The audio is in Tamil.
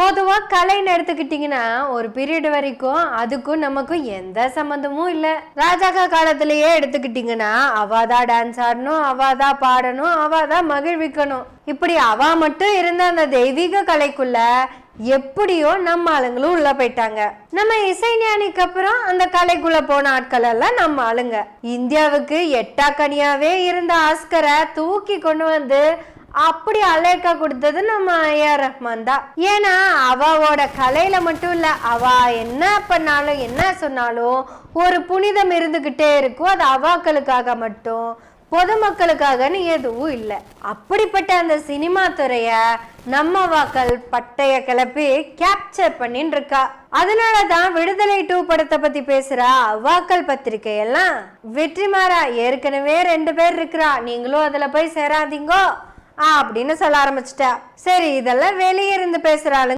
பொதுவாக கலைன்னு எடுத்துக்கிட்டிங்கன்னா ஒரு பீரியட் வரைக்கும் அதுக்கும் நமக்கும் எந்த சம்மந்தமும் இல்லை. ராஜாக்கா காலத்திலேயே எடுத்துக்கிட்டிங்கன்னா அவாதான் டான்ஸ் ஆடணும் அவாதான் பாடணும் அவாதான் மகிழ்விக்கணும். இப்படி அவா மட்டும் இருந்த அந்த தெய்வீக கலைக்குள்ள எப்படியோ நம்ம ஆளுங்களும் உள்ள போயிட்டாங்க. நம்ம இசைஞானிக்கு அப்புறம் அந்த கலைக்குள்ள போன ஆட்கள் எல்லாம் நம்ம ஆளுங்க. இந்தியாவுக்கு எட்டாக்கனியாவே இருந்த ஆஸ்கரை தூக்கி கொண்டு வந்து அப்படி அலேக்கா கொடுத்தது நம்ம ஏஆர் ரஹ்மான் தான் ஏன்னா அவாவோட கலையில மட்டும் இல்ல அவ என்ன பண்ணாலும் என்ன சொன்னாலும் ஒரு புனிதம் இருந்துகிட்டே இருக்கும். அது அவாக்களுக்காக மட்டும் பொதுமக்களுக்காகன்னு எதுவும் இல்லை. அப்படிப்பட்ட அந்த சினிமா துறைய நம்ம வாக்கள் பட்டைய கிளப்பி கேப்சர் பண்ணின்னு இருக்கா அதனால தான் விடுதலை டூ படத்தை பத்தி பேசுற அவ்வாக்கள் பத்திரிக்கை எல்லாம் வெற்றிமாறா ஏற்கனவே ரெண்டு பேர் இருக்கிறா. நீங்களும் அதுல போய் சேராதீங்கோ. அப்படின்னு சொல்ல ஆரம்பிச்சிட்டா. சரி இதெல்லாம் வெளியே இருந்து பேசுற ஆளுங்க